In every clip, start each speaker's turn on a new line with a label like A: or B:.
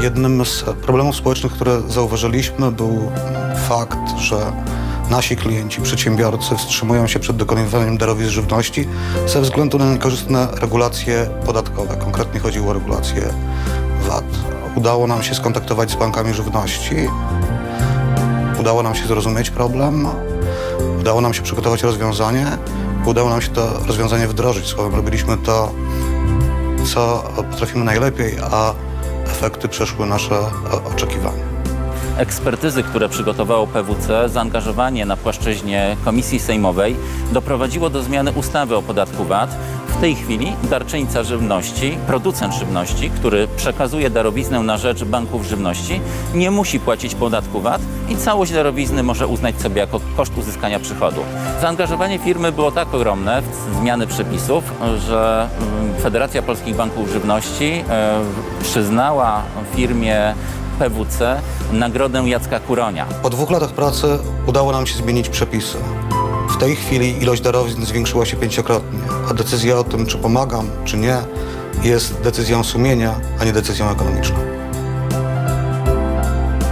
A: Jednym z problemów społecznych, które zauważyliśmy, był fakt, że nasi klienci, przedsiębiorcy wstrzymują się przed dokonywaniem darowizn żywności ze względu na niekorzystne regulacje podatkowe. Konkretnie chodziło o regulację VAT. Udało nam się skontaktować z bankami żywności. Udało nam się zrozumieć problem. Udało nam się przygotować rozwiązanie. Udało nam się to rozwiązanie wdrożyć. Słowem, robiliśmy to, co potrafimy najlepiej, a efekty przeszły nasze e, oczekiwania.
B: Ekspertyzy, które przygotowało PWC, zaangażowanie na płaszczyźnie Komisji Sejmowej doprowadziło do zmiany ustawy o podatku VAT. W tej chwili darczyńca żywności, producent żywności, który przekazuje darowiznę na rzecz banków żywności, nie musi płacić podatku VAT i całość darowizny może uznać sobie jako koszt uzyskania przychodu. Zaangażowanie firmy było tak ogromne w zmiany przepisów, że mm, Federacja Polskich Banków Żywności e, przyznała firmie PWC nagrodę Jacka Kuronia.
A: Po dwóch latach pracy udało nam się zmienić przepisy. Tej chwili ilość darowizn zwiększyła się pięciokrotnie, a decyzja o tym, czy pomagam, czy nie, jest decyzją sumienia, a nie decyzją ekonomiczną.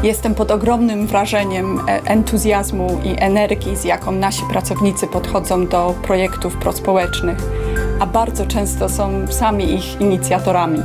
C: Jestem pod ogromnym wrażeniem e, entuzjazmu i energii, z jaką nasi pracownicy podchodzą do projektów prospołecznych, a bardzo często są sami ich inicjatorami.